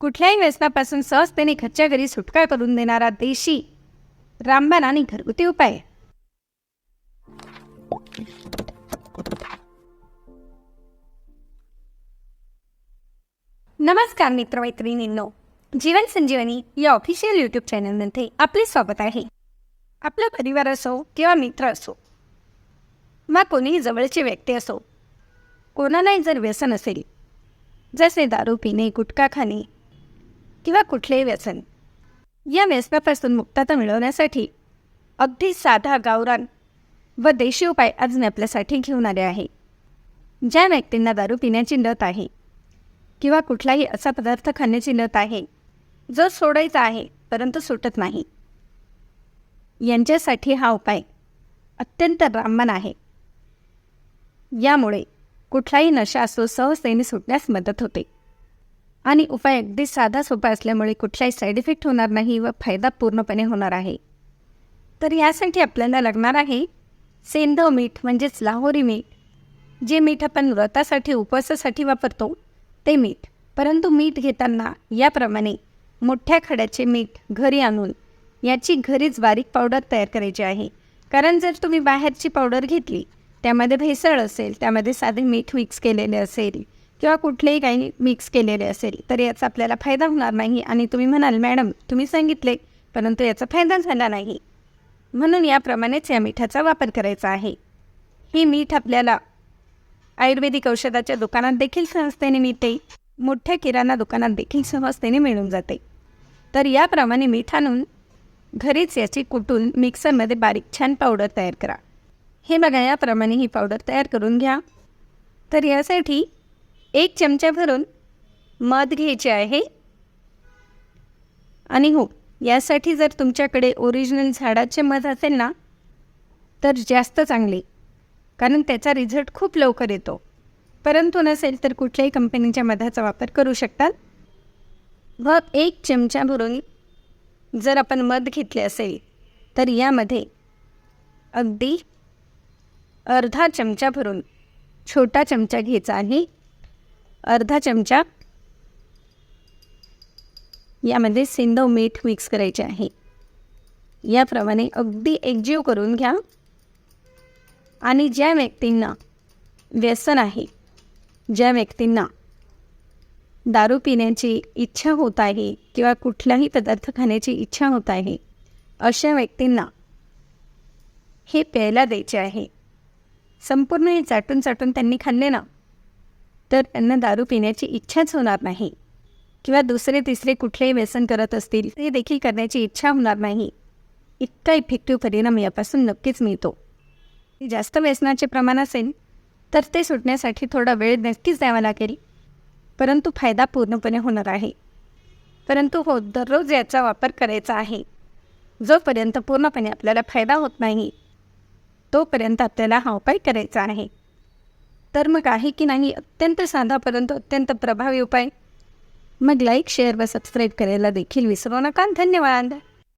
कुठल्याही व्यसनापासून सहजतेने घरच्या घरी सुटका करून देणारा देशी रामबाण आणि घरगुती उपाय. नमस्कार मित्रमैत्रिणींनो जीवन संजीवनी या ऑफिशियल यूट्यूब चॅनलमध्ये आपले स्वागत आहे. आपला परिवार असो किंवा मित्र असो मग कोणीही जवळची व्यक्ती असो कोणालाही जर व्यसन असेल जसे दारू पिणे गुटखा खाणे किंवा कुठलेही व्यसन. या व्यसनापासून मुक्तता मिळवण्यासाठी अगदी साधा गावरान व देशी उपाय आज मी आपल्यासाठी घेऊन आले आहे. ज्या व्यक्तींना दारू पिण्याची लत आहे किंवा कुठलाही असा पदार्थ खाण्याची लत आहे जो सोडायचा आहे परंतु सुटत नाही यांच्यासाठी हा उपाय अत्यंत रामबाण आहे. यामुळे कुठलाही नशा असो सहजतेने सुटण्यास मदत होते. आणि उपाय अगदी साधा सोपा असल्यामुळे कुठलाही साईड इफेक्ट होणार नाही व फायदा पूर्णपणे होणार आहे. तर यासाठी आपल्याला लागणार आहे सेंधव मीठ म्हणजेच लाहोरी मीठ. जे मीठ आपण व्रतासाठी उपवासासाठी वापरतो ते मीठ. परंतु मीठ घेताना याप्रमाणे मोठ्या खड्याचे मीठ घरी आणून याची घरीच बारीक पावडर तयार करायची आहे. कारण जर तुम्ही बाहेरची पावडर घेतली त्यामध्ये भेसळ असेल त्यामध्ये साधे मीठ मिक्स केलेले असेल किंवा कुठलेही काही मिक्स केलेले असेल तर याचा आपल्याला फायदा होणार नाही. आणि तुम्ही म्हणाल मॅडम तुम्ही सांगितले परंतु याचा फायदा झाला नाही. म्हणून याप्रमाणेच या मिठाचा वापर करायचा आहे. ही मीठ आपल्याला आयुर्वेदिक औषधाच्या दुकानात देखील सहजतेने मिळते. मोठ्या किराणा दुकानात देखील सहजतेने मिळून जाते. तर याप्रमाणे मीठ आणून घरीच याची कुटून मिक्सरमध्ये बारीक छान पावडर तयार करा. हे बघा याप्रमाणे ही पावडर तयार करून घ्या. तर यासाठी एक चमचा भरून मध घ्यायचे आहे. आणि हो यासाठी जर तुमच्याकडे ओरिजिनल झाडाचे मध असेल ना तर जास्त चांगले. कारण त्याचा रिझल्ट खूप लवकर येतो. परंतु नसेल तर कुठल्याही कंपनीच्या मधाचा वापर करू शकतात. व एक चमचा भरून जर आपण मध घेतले असेल तर यामध्ये अगदी अर्धा चमचा भरून छोटा चमचा घ्यायचा आहे. अर्धा चमचा यामध्ये सिंधव मीठ मिक्स करायचे आहे. याप्रमाणे अगदी एकजीव करून घ्या. आणि ज्या व्यक्तींना व्यसन आहे ज्या व्यक्तींना दारू पिण्याची इच्छा होत आहे किंवा कुठलाही पदार्थ खाण्याची इच्छा होत आहे अशा व्यक्तींना हे प्यायला द्यायचे आहे. संपूर्ण हे चाटून चाटून त्यांनी खाल्ले ना? तर त्यांना दारू पिण्याची इच्छाच होणार नाही. किंवा दुसरे तिसरे कुठलेही व्यसन करत असतील ते देखील करण्याची इच्छा होणार नाही. इतका इफेक्टिव्ह परिणाम यापासून नक्कीच मिळतो. जास्त व्यसनाचे प्रमाण असेल तर ते सुटण्यासाठी थोडा वेळ नक्कीच द्यावा लागेल. परंतु फायदा पूर्णपणे होणार आहे. परंतु हो दररोज याचा वापर करायचा आहे. जोपर्यंत पूर्णपणे आपल्याला फायदा होत नाही तोपर्यंत आपल्याला हा उपाय करायचा आहे. तर मग आहे की नाही अत्यंत साधा परंतु अत्यंत प्रभावी उपाय. मग लाईक शेअर व सबस्क्राईब करायला देखील विसरू नका. धन्यवाद.